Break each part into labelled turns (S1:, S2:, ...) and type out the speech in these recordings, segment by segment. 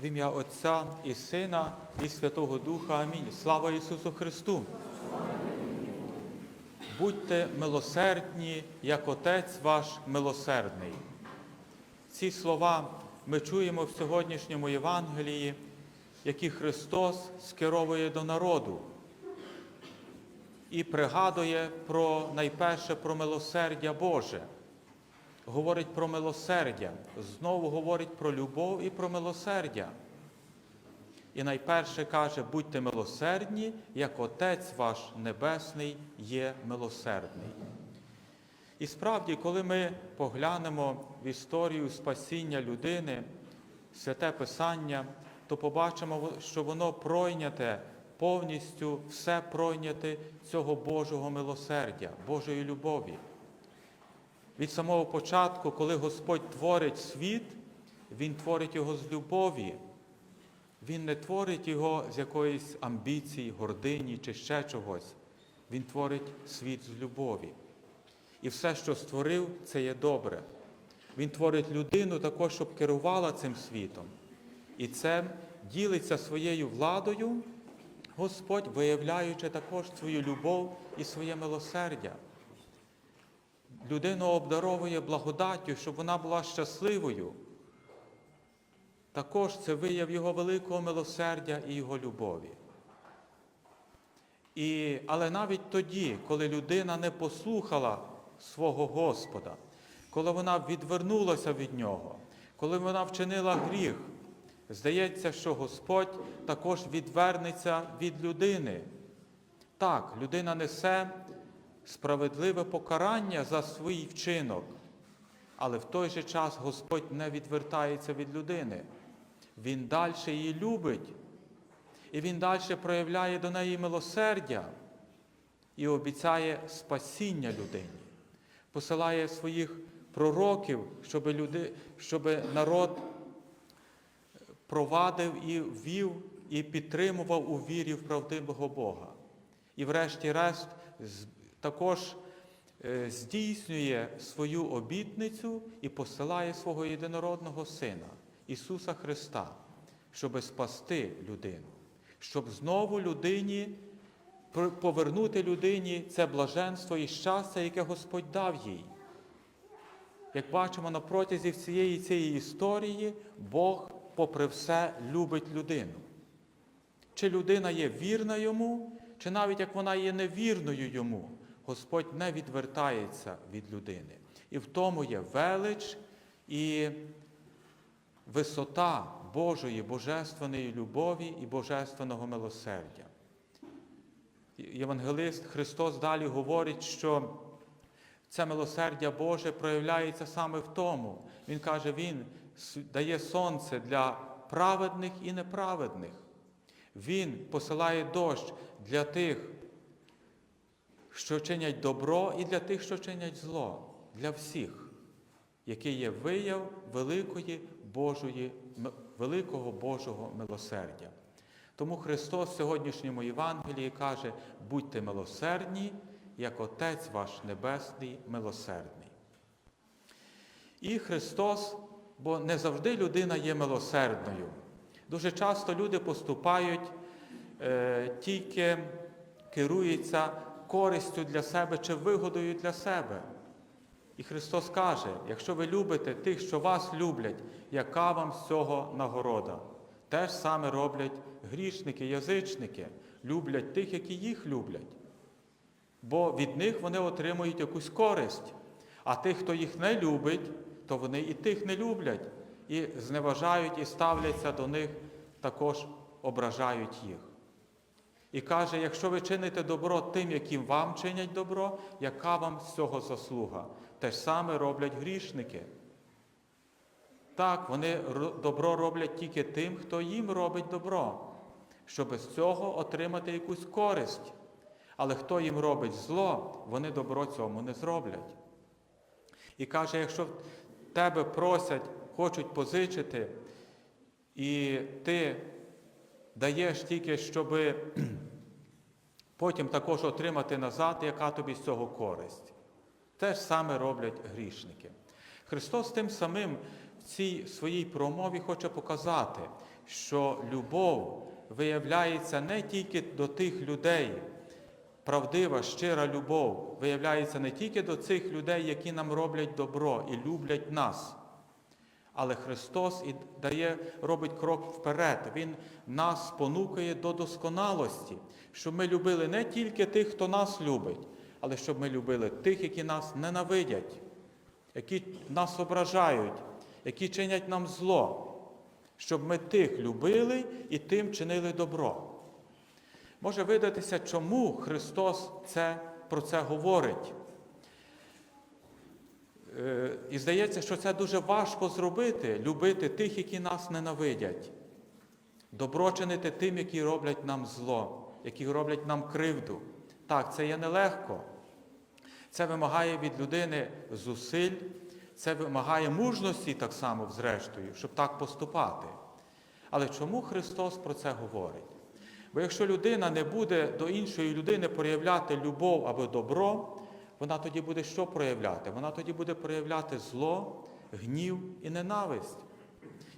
S1: В ім'я Отця і Сина, і Святого Духа. Амінь. Слава Ісусу Христу! Будьте милосердні, як Отець ваш милосердний. Ці слова ми чуємо в сьогоднішньому Євангелії, які Христос скеровує до народу і пригадує про найперше про милосердя Боже. Говорить про милосердя, знову говорить про любов і про милосердя. І найперше каже, будьте милосердні, як Отець ваш Небесний є милосердний. І справді, коли ми поглянемо в історію спасіння людини, святе Писання, то побачимо, що воно пройняте повністю все пройняте цього Божого милосердя, Божої любові. Від самого початку, коли Господь творить світ, Він творить його з любові. Він не творить його з якоїсь амбіції, гордині чи ще чогось. Він творить світ з любові. І все, що створив, це є добре. Він творить людину також, щоб керувала цим світом. І це ділиться своєю владою, Господь, виявляючи також свою любов і своє милосердя. Людину обдаровує благодаттю, щоб вона була щасливою. Також це вияв Його великого милосердя і Його любові. І, Але навіть тоді, коли людина не послухала свого Господа, коли вона відвернулася від Нього, коли вона вчинила гріх, здається, що Господь також відвернеться від людини. Так, людина несе справедливе покарання за свій вчинок, але в той же час Господь не відвертається від людини. Він далі її любить, і Він далі проявляє до неї милосердя і обіцяє спасіння людині, посилає своїх пророків, щоб, люди, щоб народ провадив і вів, і підтримував у вірі в правдивого Бога. І врешті-решт також е, здійснює свою обітницю і посилає свого єдинородного Сина, Ісуса Христа, щоб спасти людину, щоб знову людині повернути людині це блаженство і щастя, яке Господь дав їй. Як бачимо на протязі всієї цієї історії, Бог, попри все, любить людину. Чи людина є вірна йому, чи навіть як вона є невірною йому, Господь не відвертається від людини. І в тому є велич і висота Божої божественної любові і божественного милосердя. Євангелист Христос далі говорить, що це милосердя Боже проявляється саме в тому. Він каже, Він дає сонце для праведних і неправедних. Він посилає дощ для тих, що чинять добро, і для тих, що чинять зло, для всіх, який є вияв великої Божої, великого Божого милосердя. Тому Христос в сьогоднішньому Євангелії каже, будьте милосердні, як Отець ваш Небесний милосердний. І Христос, бо не завжди людина є милосердною. Дуже часто люди поступають, е, тільки керуються користю для себе чи вигодою для себе. І Христос каже, якщо ви любите тих, що вас люблять, яка вам з цього нагорода? Те ж саме роблять грішники, язичники, люблять тих, які їх люблять. Бо від них вони отримують якусь користь. А тих, хто їх не любить, то вони і тих не люблять, і зневажають, і ставляться до них, також ображають їх. І каже, якщо ви чините добро тим, яким вам чинять добро, яка вам з цього заслуга? Те ж саме роблять грішники. Так, вони добро роблять тільки тим, хто їм робить добро, щоб з цього отримати якусь користь. Але хто їм робить зло, вони добро цьому не зроблять. І каже, якщо тебе просять, хочуть позичити, і ти даєш тільки, щоб потім також отримати назад, яка тобі з цього користь. Те ж саме роблять грішники. Христос тим самим в цій своїй промові хоче показати, що любов виявляється не тільки до тих людей, правдива, щира любов виявляється не тільки до цих людей, які нам роблять добро і люблять нас. Але Христос і дає, робить крок вперед. Він нас спонукає до досконалості, щоб ми любили не тільки тих, хто нас любить, але щоб ми любили тих, які нас ненавидять, які нас ображають, які чинять нам зло, щоб ми тих любили і тим чинили добро. Може видатися, чому Христос це, про це говорить. Е, І здається, що це дуже важко зробити, любити тих, які нас ненавидять, добро чинити тим, які роблять нам зло, які роблять нам кривду. Так, це є нелегко. Це вимагає від людини зусиль, це вимагає мужності так само, зрештою, щоб так поступати. Але чому Христос про це говорить? Бо якщо людина не буде до іншої людини проявляти любов або добро, вона тоді буде що проявляти? Вона тоді буде проявляти зло, гнів і ненависть.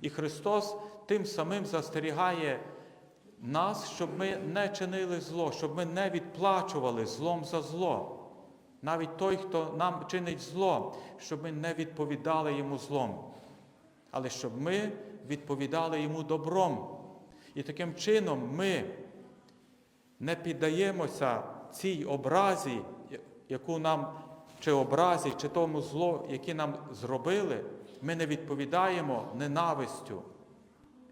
S1: І Христос тим самим застерігає нас, щоб ми не чинили зло, щоб ми не відплачували злом за зло. Навіть той, хто нам чинить зло, щоб ми не відповідали йому злом, але щоб ми відповідали йому добром. І таким чином ми не піддаємося цій образі, яку нам, чи образі, чи тому зло, яке нам зробили, ми не відповідаємо ненавистю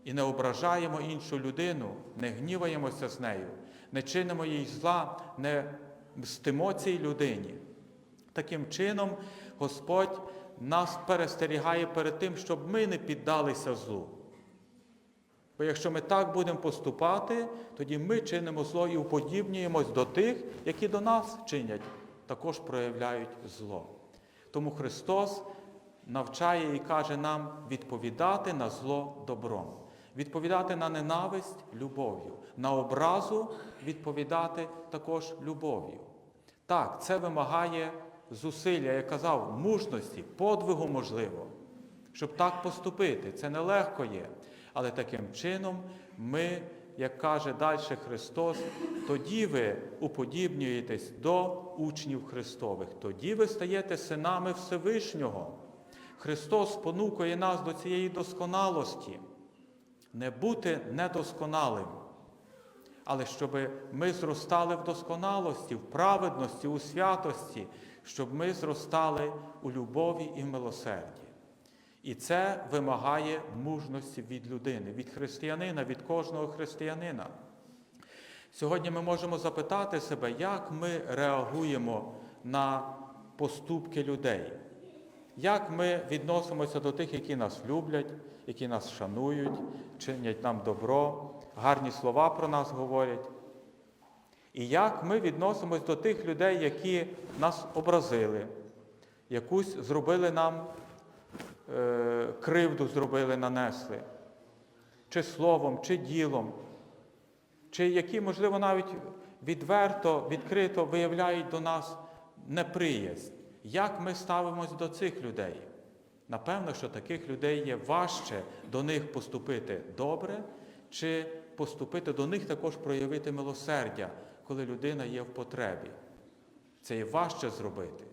S1: і не ображаємо іншу людину, не гніваємося з нею, не чинимо їй зла, не мстимо цій людині. Таким чином, Господь нас перестерігає перед тим, щоб ми не піддалися злу. Бо якщо ми так будемо поступати, тоді ми чинимо зло і уподібнюємось до тих, які до нас чинять, також проявляють зло. Тому Христос навчає і каже нам відповідати на зло добром, відповідати на ненависть любов'ю, на образу відповідати також любов'ю. Так, це вимагає зусилля, я казав, мужності, подвигу можливо, щоб так поступити. Це нелегко є. Але таким чином ми, як каже далі Христос, тоді ви уподібнюєтесь до учнів Христових, тоді ви стаєте синами Всевишнього. Христос спонукує нас до цієї досконалості, не бути недосконалим, але щоб ми зростали в досконалості, в праведності, у святості, щоб ми зростали у любові і в милосерді. І це вимагає мужності від людини, від християнина, від кожного християнина. Сьогодні ми можемо запитати себе, як ми реагуємо на поступки людей, як ми відносимося до тих, які нас люблять, які нас шанують, чинять нам добро, гарні слова про нас говорять. І як ми відносимося до тих людей, які нас образили, якусь зробили нам кривду зробили, нанесли, чи словом, чи ділом, чи які, можливо, навіть відверто, відкрито виявляють до нас неприязнь. Як ми ставимось до цих людей? Напевно, що таких людей є важче до них поступити добре, чи поступити до них також проявити милосердя, коли людина є в потребі. Це є важче зробити.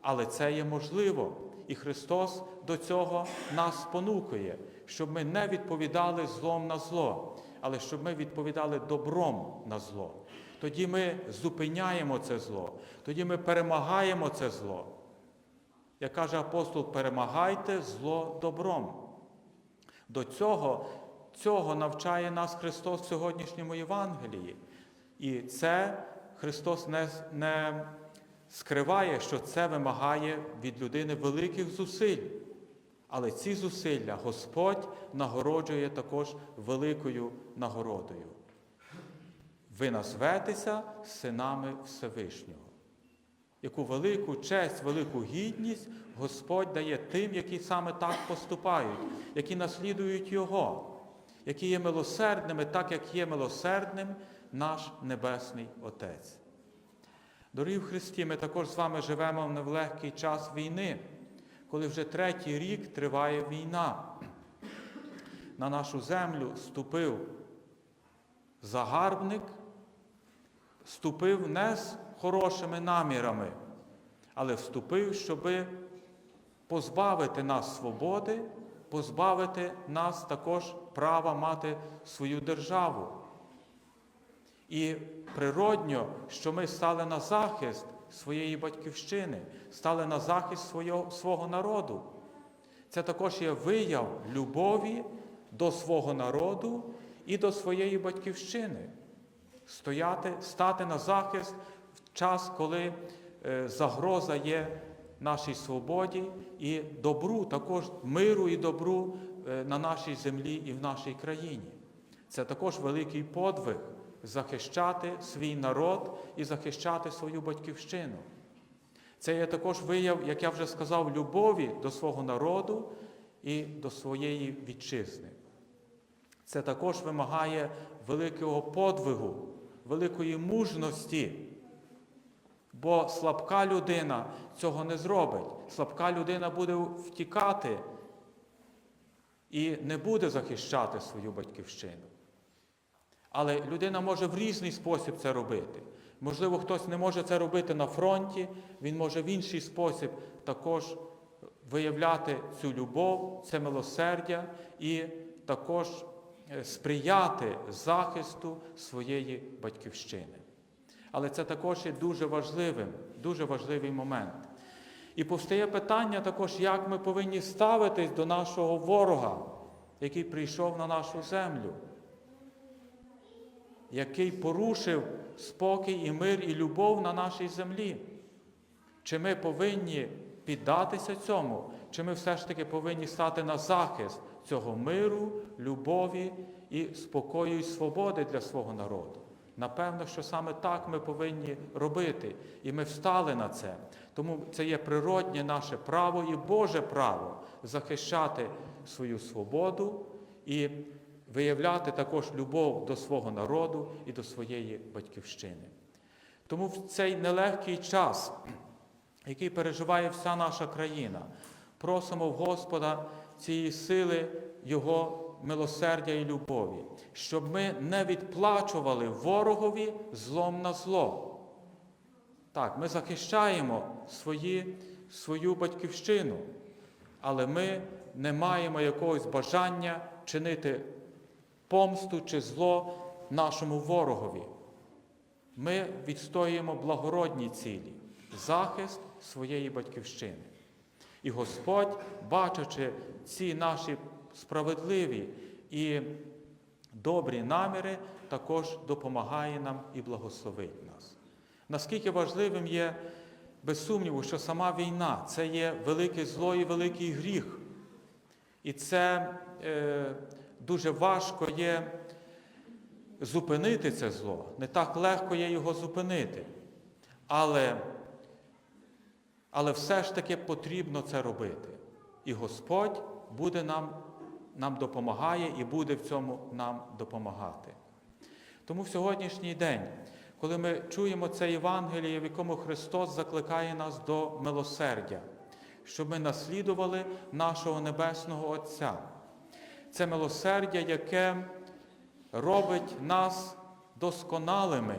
S1: Але це є можливо. І Христос до цього нас спонукує, щоб ми не відповідали злом на зло, але щоб ми відповідали добром на зло. Тоді ми зупиняємо це зло, тоді ми перемагаємо це зло. Як каже апостол, перемагайте зло добром. До цього, цього навчає нас Христос в сьогоднішньому Євангелії. І це Христос не, не скриває, що це вимагає від людини великих зусиль. Але ці зусилля Господь нагороджує також великою нагородою. Ви назветеся синами Всевишнього. Яку велику честь, велику гідність Господь дає тим, які саме так поступають, які наслідують Його, які є милосердними, так як є милосердним наш Небесний Отець. Дорогі в Христі, ми також з вами живемо в невлегкий час війни, коли вже третій рік триває війна. На нашу землю ступив загарбник, ступив не з хорошими намірами, але вступив, щоби позбавити нас свободи, позбавити нас також права мати свою державу. І природньо, що ми стали на захист своєї батьківщини, стали на захист свого, свого народу. Це також є вияв любові до свого народу і до своєї батьківщини. Стояти, стати на захист в час, коли е, загроза є нашій свободі і добру, також миру і добру е, на нашій землі і в нашій країні. Це також великий подвиг захищати свій народ і захищати свою батьківщину. Це є також вияв, як я вже сказав, любові до свого народу і до своєї вітчизни. Це також вимагає великого подвигу, великої мужності. Бо слабка людина цього не зробить. Слабка людина буде втікати і не буде захищати свою батьківщину. Але людина може в різний спосіб це робити. Можливо, хтось не може це робити на фронті, він може в інший спосіб також виявляти цю любов, це милосердя і також е, сприяти захисту своєї батьківщини. Але це також є дуже важливим, дуже важливий момент. І повстає питання також, як ми повинні ставитись до нашого ворога, який прийшов на нашу землю який порушив спокій і мир і любов на нашій землі. Чи ми повинні піддатися цьому, чи ми все ж таки повинні стати на захист цього миру, любові і спокою і свободи для свого народу? Напевно, що саме так ми повинні робити, і ми встали на це. Тому це є природнє наше право і Боже право захищати свою свободу і виявляти також любов до свого народу і до своєї батьківщини. Тому в цей нелегкий час, який переживає вся наша країна, просимо в Господа цієї сили Його милосердя і любові, щоб ми не відплачували ворогові злом на зло. Так, ми захищаємо свої, свою батьківщину, але ми не маємо якогось бажання чинити помсту чи зло нашому ворогові. Ми відстоюємо благородні цілі, захист своєї батьківщини. І Господь, бачачи ці наші справедливі і добрі наміри, також допомагає нам і благословить нас. Наскільки важливим є, без сумніву, що сама війна це є велике зло і великий гріх. І це е, дуже важко є зупинити це зло. Не так легко є його зупинити. Але, але все ж таки потрібно це робити. І Господь буде нам, нам допомагає і буде в цьому нам допомагати. Тому в сьогоднішній день, коли ми чуємо це Євангеліє, в якому Христос закликає нас до милосердя, щоб ми наслідували нашого Небесного Отця. Це милосердя, яке робить нас досконалими,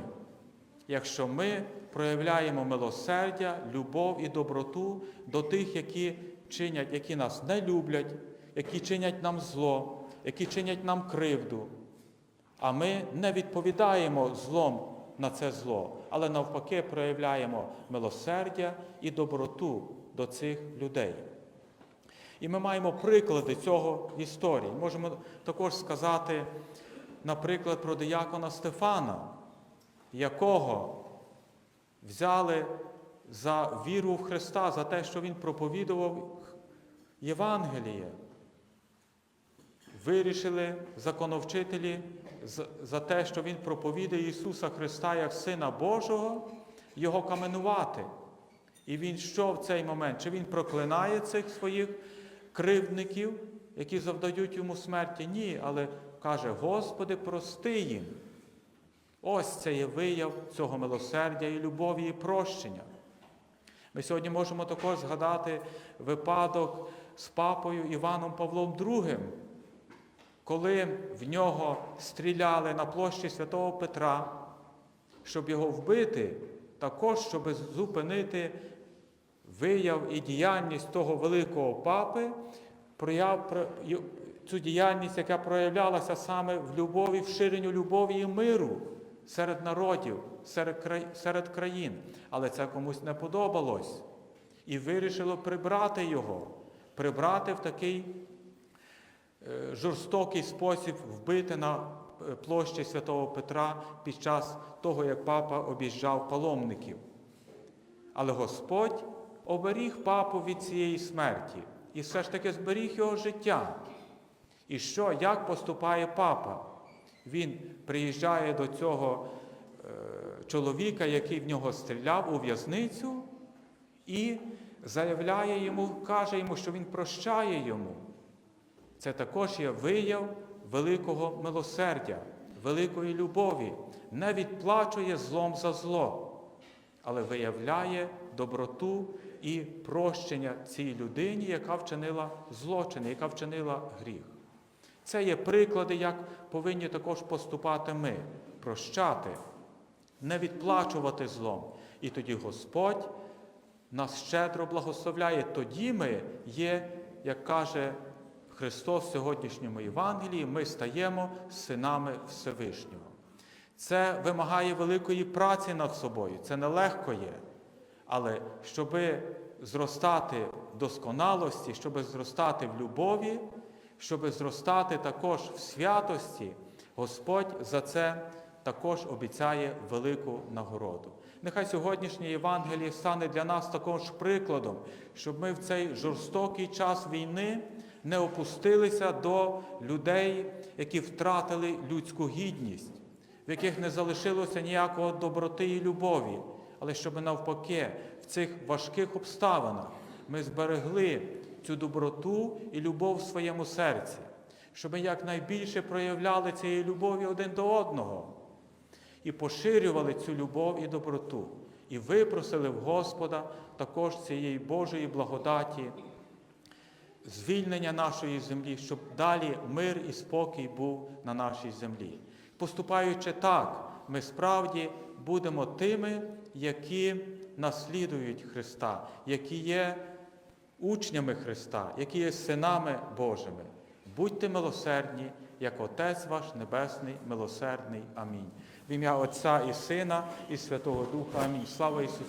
S1: якщо ми проявляємо милосердя, любов і доброту до тих, які чинять, які нас не люблять, які чинять нам зло, які чинять нам кривду. А ми не відповідаємо злом на це зло, але навпаки проявляємо милосердя і доброту до цих людей. І ми маємо приклади цього в історії. Можемо також сказати, наприклад, про диякона Стефана, якого взяли за віру в Христа, за те, що Він проповідував Євангеліє. Вирішили законовчителі за те, що Він проповідає Ісуса Христа як Сина Божого, його каменувати. І він що в цей момент? Чи він проклинає цих своїх кривдників, які завдають йому смерті? Ні, але каже, Господи, прости їм. Ось це є вияв цього милосердя і любові і прощення. Ми сьогодні можемо також згадати випадок з папою Іваном Павлом II, коли в нього стріляли на площі святого Петра, щоб його вбити, також щоб зупинити вияв і діяльність того великого папи, прояв, цю діяльність, яка проявлялася саме в любові, в ширенню любові і миру серед народів, серед, країн. Але це комусь не подобалось. І вирішило прибрати його, прибрати в такий е, жорстокий спосіб вбити на е, площі святого Петра під час того, як папа обіжджав паломників. Але Господь оберіг папу від цієї смерті і все ж таки зберіг його життя. І що, як поступає папа? Він приїжджає до цього е, чоловіка, який в нього стріляв у в'язницю, і заявляє йому, каже йому, що він прощає йому. Це також є вияв великого милосердя, великої любові, не відплачує злом за зло, але виявляє доброту і прощення цій людині, яка вчинила злочин, яка вчинила гріх. Це є приклади, як повинні також поступати ми, прощати, не відплачувати злом. І тоді Господь нас щедро благословляє. Тоді ми є, як каже Христос в сьогоднішньому Євангелії, ми стаємо синами Всевишнього. Це вимагає великої праці над собою, це нелегко є. Але щоб зростати в досконалості, щоб зростати в любові, щоб зростати також в святості, Господь за це також обіцяє велику нагороду. Нехай сьогоднішнє Євангеліє стане для нас також прикладом, щоб ми в цей жорстокий час війни не опустилися до людей, які втратили людську гідність, в яких не залишилося ніякого доброти і любові, але щоб навпаки в цих важких обставинах ми зберегли цю доброту і любов в своєму серці, щоб ми якнайбільше проявляли цієї любові один до одного і поширювали цю любов і доброту, і випросили в Господа також цієї Божої благодаті, звільнення нашої землі, щоб далі мир і спокій був на нашій землі. Поступаючи так, ми справді будемо тими, які наслідують Христа, які є учнями Христа, які є синами Божими. Будьте милосердні, як Отець ваш Небесний, милосердний. Амінь. В ім'я Отця і Сина, і Святого Духа. Амінь. Слава Ісусу!